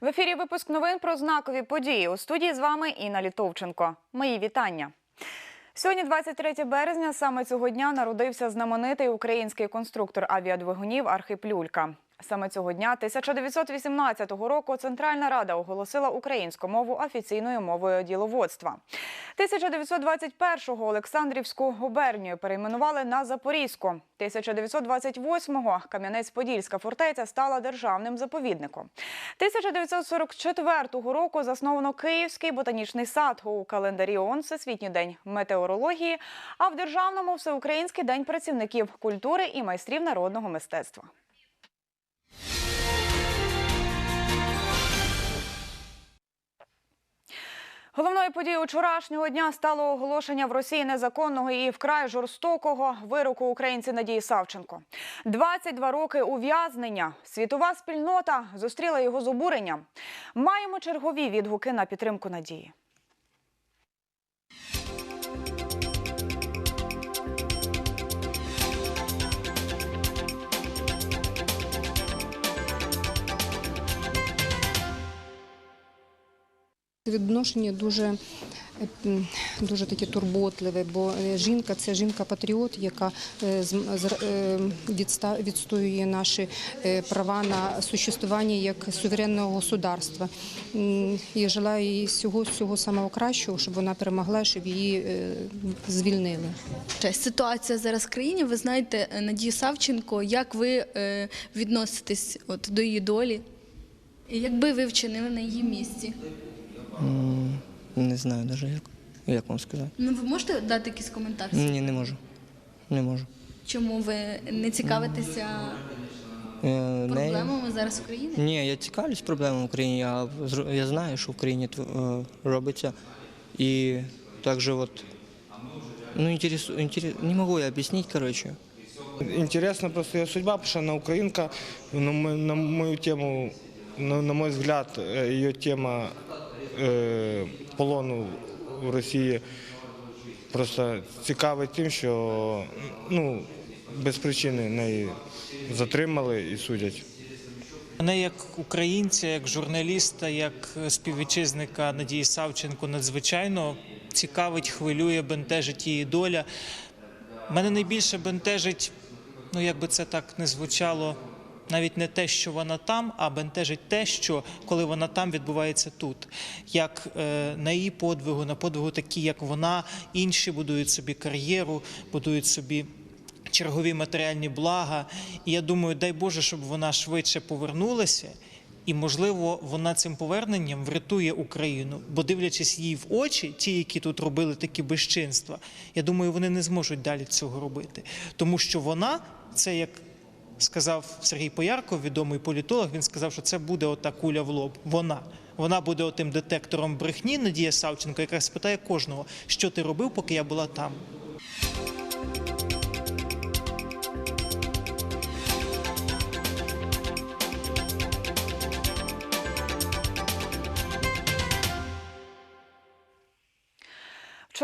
В ефірі випуск новин про знакові події. У студії з вами Інна Літовченко. Мої вітання. Сьогодні, 23 березня, саме цього дня народився знаменитий український конструктор авіадвигунів Архип Люлька. Саме цього дня, 1918 року, Центральна Рада оголосила українську мову офіційною мовою діловодства. 1921-го Олександрівську губернію перейменували на Запорізьку. 1928-го Кам'янець-Подільська фортеця стала державним заповідником. 1944 року засновано Київський ботанічний сад у календарі ООН Всесвітній день метеорології, а в державному Всеукраїнський день працівників культури і майстрів народного мистецтва. Головною подією вчорашнього дня стало оголошення в Росії незаконного і вкрай жорстокого вироку українці Надії Савченко. 22 роки ув'язнення. Світова спільнота зустріла його з обуренням. Маємо чергові відгуки на підтримку Надії. Відношення дуже, е, дуже таке турботливе, бо е, жінка це жінка-патріот, яка е, відстоює наші права на существування як суверенного государства. І желаю їй всього, всього самого кращого, щоб вона перемогла, щоб її звільнили. Ситуація зараз в країні. Ви знаєте Надію Савченко. Як ви відноситесь от, до її долі? Якби ви вчинили на її місці? Не знаю навіть як, як вам сказати. Ну ви можете дати якийсь коментар? Ні, не можу. Не можу. Чому ви не цікавитеся Е, проблемами зараз України? Ні, я цікавлюсь проблемами в Україні. Я, я знаю, що в Україні е, робиться. І також от, ну, інтересу, інтерес, не можу я об'яснити, коротше. Интересна просто ее судьба, потому что она украинка. На, мо- на мою тему, на, на мой взгляд, э, ее тема полону в Росії просто цікавить тим, що ну, без причини неї затримали і судять. Мене як українця, як журналіста, як співвітчизника Надії Савченко надзвичайно цікавить, хвилює, бентежить її доля. Мене найбільше бентежить, ну як би це так не звучало, навіть не те, що вона там, а бентежить те, що коли вона там відбувається тут. Як е, на її подвигу, на подвигу такі, як вона, інші будують собі кар'єру, будують собі чергові матеріальні блага. І я думаю, дай Боже, щоб вона швидше повернулася. І, можливо, вона цим поверненням врятує Україну, бо дивлячись їй в очі, ті, які тут робили такі безчинства, я думаю, вони не зможуть далі цього робити. Тому що вона, це як сказав Сергій Поярков, відомий політолог, він сказав, що це буде ота куля в лоб. Вона. Вона буде отим детектором брехні, Надія Савченко, яка спитає кожного, що ти робив, поки я була там.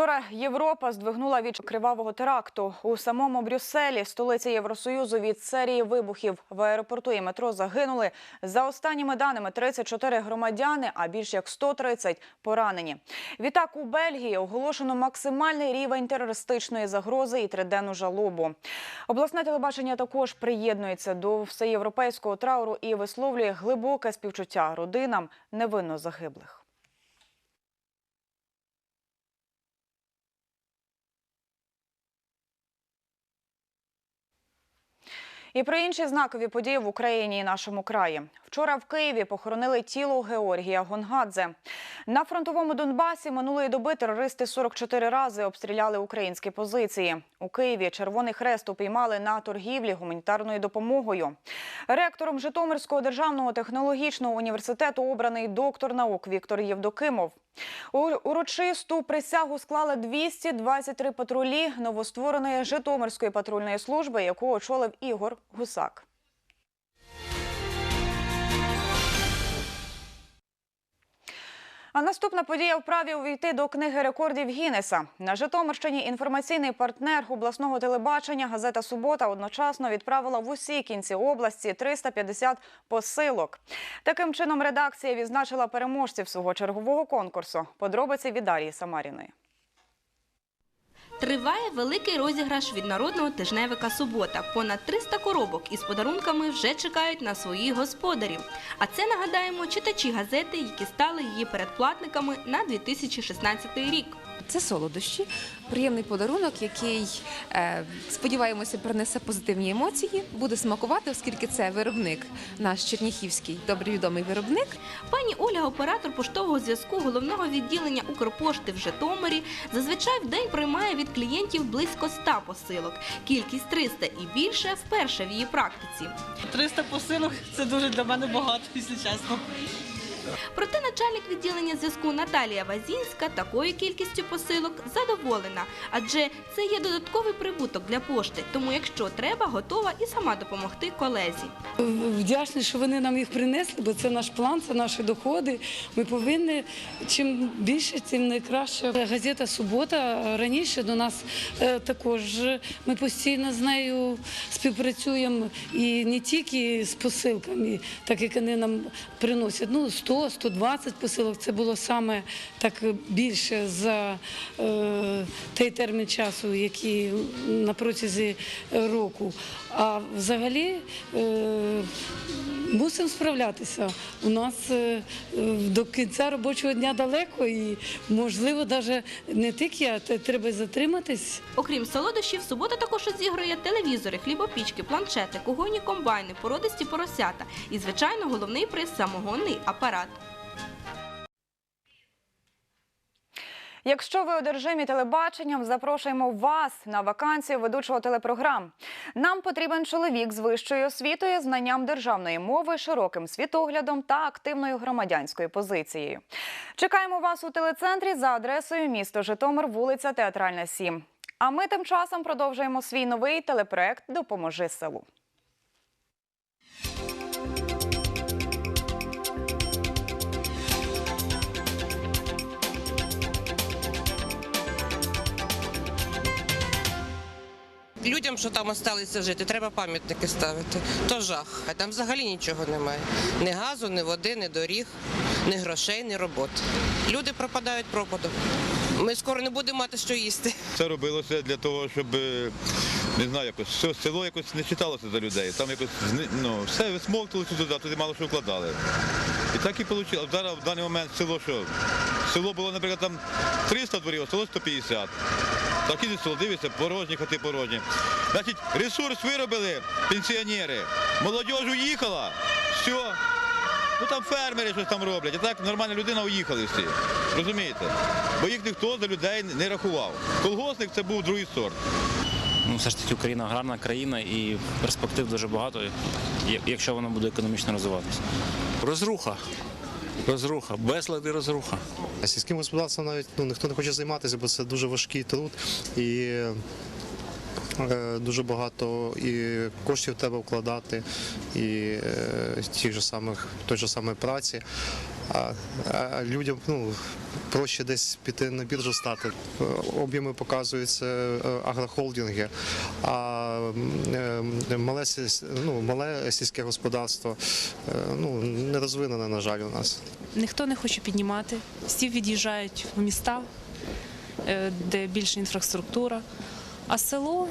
Вчора Європа здвигнула від кривавого теракту у самому Брюсселі, столиці Євросоюзу. Від серії вибухів в аеропорту і метро загинули за останніми даними 34 громадяни, а більш як 130 поранені. Відтак у Бельгії оголошено максимальний рівень терористичної загрози і триденну жалобу. Обласне телебачення також приєднується до всеєвропейського трауру і висловлює глибоке співчуття родинам невинно загиблих. І про інші знакові події в Україні і нашому краї. Вчора в Києві похоронили тіло Георгія Гонгадзе. На фронтовому Донбасі минулої доби терористи 44 рази обстріляли українські позиції. У Києві Червоний Хрест упіймали на торгівлі гуманітарною допомогою. Ректором Житомирського державного технологічного університету обраний доктор наук Віктор Євдокимов. Урочисту присягу склали 223 патрулі новоствореної Житомирської патрульної служби, яку очолив Ігор Гусак. Наступна подія вправі увійти до книги рекордів Гіннеса. На Житомирщині інформаційний партнер обласного телебачення газета Субота одночасно відправила в усі кінці області 350 посилок. Таким чином, редакція відзначила переможців свого чергового конкурсу. Подробиці від Дарії Самаріної. Триває великий розіграш від народного тижневика Субота. Понад 300 коробок із подарунками вже чекають на своїх господарів. А це нагадаємо читачі газети, які стали її передплатниками на 2016 рік. Це солодощі, приємний подарунок, який е, сподіваємося принесе позитивні емоції. Буде смакувати, оскільки це виробник, наш черніхівський добре відомий виробник. Пані Ольга, оператор поштового зв'язку головного відділення Укрпошти в Житомирі, зазвичай в день приймає від клієнтів близько 100 посилок. Кількість 300 і більше вперше в її практиці. 300 посилок це дуже для мене багато, якщо чесно. Проте начальник відділення зв'язку Наталія Вазінська такою кількістю посилок задоволена, адже це є додатковий прибуток для пошти. Тому, якщо треба, готова і сама допомогти колезі. Вдячні, що вони нам їх принесли, бо це наш план, це наші доходи. Ми повинні чим більше, тим найкраще. Газета Субота раніше до нас е, також ми постійно з нею співпрацюємо і не тільки з посилками, так як вони нам приносять. Ну 100-120 посилок. Це було саме так більше за е, той термін часу, який на протязі року. А взагалі е, мусимо справлятися. У нас е, до кінця робочого дня далеко і можливо навіть не тільки, а треба затриматись. Окрім солодощів, субота також розігрує телевізори, хлібопічки, планшети, кугойні комбайни, породисті поросята і, звичайно, головний приз самогонний апарат. Якщо ви одержимі телебаченням, запрошуємо вас на вакансію ведучого телепрограм. Нам потрібен чоловік з вищою освітою, знанням державної мови, широким світоглядом та активною громадянською позицією. Чекаємо вас у телецентрі за адресою місто Житомир, вулиця Театральна 7. А ми тим часом продовжуємо свій новий телепроект Допоможи селу. Людям, що там залишилися жити, треба пам'ятники ставити. То жах. А там взагалі нічого немає. Ні газу, ні води, ні доріг, ні грошей, ні роботи. Люди пропадають пропадом. Ми скоро не будемо мати що їсти. Це робилося для того, щоб е, не знаю, якось село якось не читалося за людей. Там якось ну, все висмоктувалося туди, туди мало що вкладали. І так і вийшло. Зараз в даний момент село що? Село було, наприклад, там 300 дворів, а село 150. Так і село, дивиться, порожні хати порожні. Значить, ресурс виробили пенсіонери. Молодь уїхала, все. Ну там фермери щось там роблять, а так нормальна людина уїхали всі. Розумієте? Бо їх ніхто за людей не рахував. Колгосник це був другий сорт. Ну, все ж таки Україна гарна країна і перспектив дуже багато, якщо вона буде економічно розвиватися. Розруха. Розруха, безлад і розруха. Сільським господарством навіть ну, ніхто не хоче займатися, бо це дуже важкий труд і е, дуже багато і коштів треба вкладати, і е, тих же самих, той же самої праці. А, а людям ну, проще десь піти на біржу стати. Е, Об'єми показуються агрохолдинги, а мале, ну, мале сільське господарство е, ну, не розвинене, на жаль, у нас. Ніхто не хоче піднімати, всі від'їжджають в міста, е, де більше інфраструктура. А село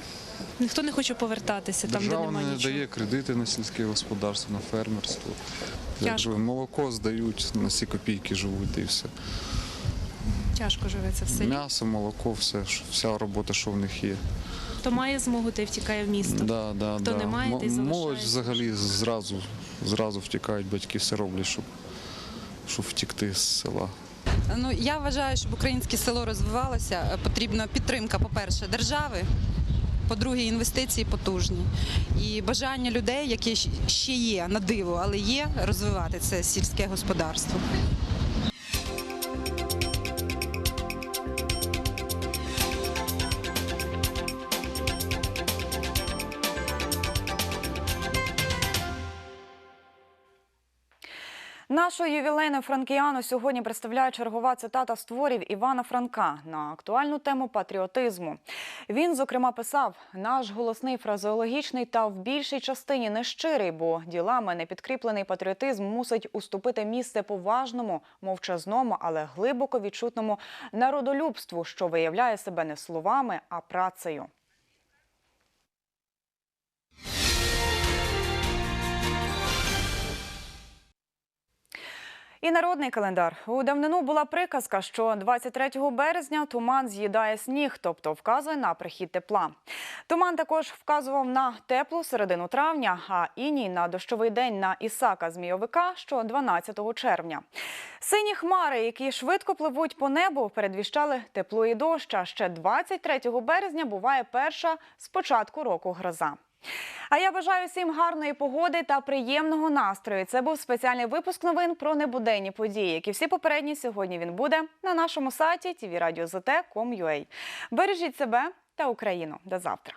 ніхто не хоче повертатися там, де немає не нічого. дає кредити на сільське господарство, на фермерство. Тяжко. Молоко здають, на всі копійки живуть і все. Тяжко живеться в селі. М'ясо, молоко, все, вся робота, що в них є. Хто має змогу, той втікає в місто. Да, да, Хто да. не має, той М- Молодь взагалі зразу, зразу втікають, батьки все роблять, щоб, щоб втікти з села. Ну я вважаю, щоб українське село розвивалося, е, потрібна підтримка, по-перше, держави. По-друге, інвестиції потужні і бажання людей, які ще є на диво, але є розвивати це сільське господарство. Нашу ювілейну франкіану сьогодні представляє чергова цитата з творів Івана Франка на актуальну тему патріотизму. Він, зокрема, писав: наш голосний фразеологічний та в більшій частині нещирий, бо ділами не підкріплений патріотизм мусить уступити місце поважному, мовчазному, але глибоко відчутному народолюбству, що виявляє себе не словами, а працею. І народний календар. У давнину була приказка, що 23 березня туман з'їдає сніг, тобто вказує на прихід тепла. Туман також вказував на теплу середину травня, а іній на дощовий день на Ісака Змійовика, що 12 червня. Сині хмари, які швидко пливуть по небу, передвіщали тепло і дощ. А ще 23 березня буває перша з початку року гроза. А я бажаю всім гарної погоди та приємного настрою. Це був спеціальний випуск новин про небуденні події, які всі попередні сьогодні він буде на нашому сайті tvradio.zt.com.ua. Бережіть себе та Україну. До завтра.